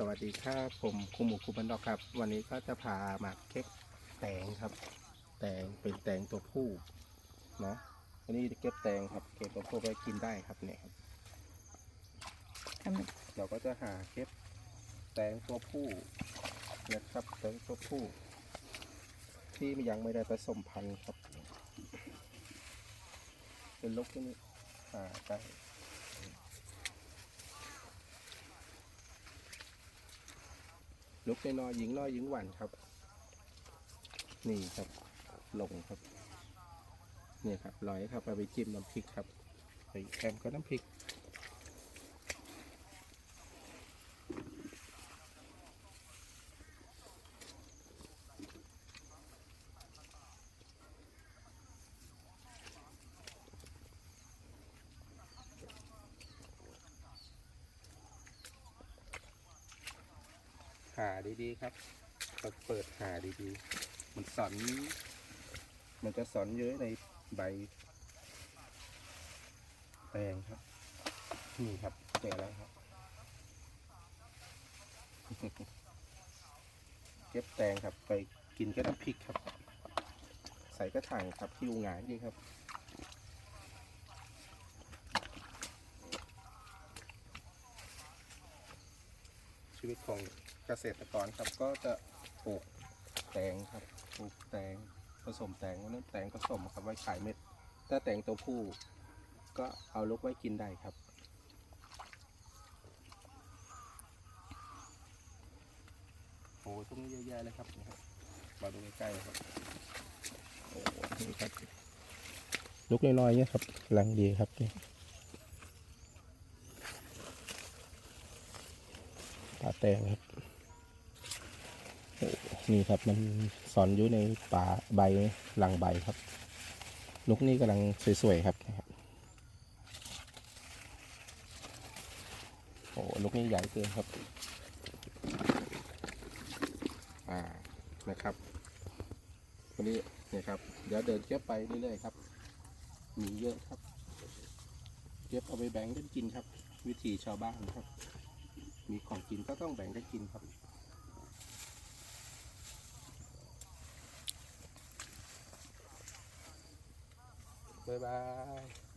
สวัสดีครับผมคุหมูคุบันดอกครับ วันนี้ก็จะพามาเก็บแตงครับ แตงเป็นแตงตัวผู้เนาะวันนี้จะเก็บแตงครับ เก็บตัวผู้ไปกินได้ครับเนี่ยครับทำไมเราก็จะหาเก็บแตงตัวผู้นะครับแตงตัวผู้ ที่ยังไม่ได้ผสมพันธุ์ครับ เป็นลูกที่นี่หาได้ ลุกน้อยๆหญิงนอยหญิงหวานครับ นี่ครับลงครับเนี่ยครับลอยครับเอาไปจิ้มน้ำพริกครับไปแอมก็น้ำพริก หาดีๆครับต้องเปิดหาดีๆ มันสอน มันจะสอนเยอะในใบแตงครับนี่ครับเจอแล้วครับเก็บแตงครับไปกินกับน้ำพริกครับ ใส่กระถางครับที่หงายดีครับ ชีวิตของเกษตรกรครับก็จะปลูกแตงครับปลูกแตงผสมแตงวันนั้นแตงผสมครับไว้ขายเม็ด ถ้าแตงตัวผู้ก็เอาลูกไว้กินได้ครับ โอ้ตรงนี้เยอะแยะเลยครับนี่ครับ มาดูใกล้ๆครับโอ้นี่ครับลูกน้อยๆเนี่ยครับกำลังดีครับเนี่ป ลาแตงครับนี่ครับมันสอนอยู่ในป่าใบหลังใบครับลูกนี้กำลังสวยๆครับโอ้ลูกนี้ใหญ่เกินครับอ่านะครับวันนี้นี่ครับ เดี๋ยวเดินเก็บไปเรื่อยๆครับ มีเยอะครับเก็บเอาไปแบ่งกันกินครับ วิถีชาวบ้านครับ มีของกินก็ต้องแบ่งกันกินครับ บ๊ายบาย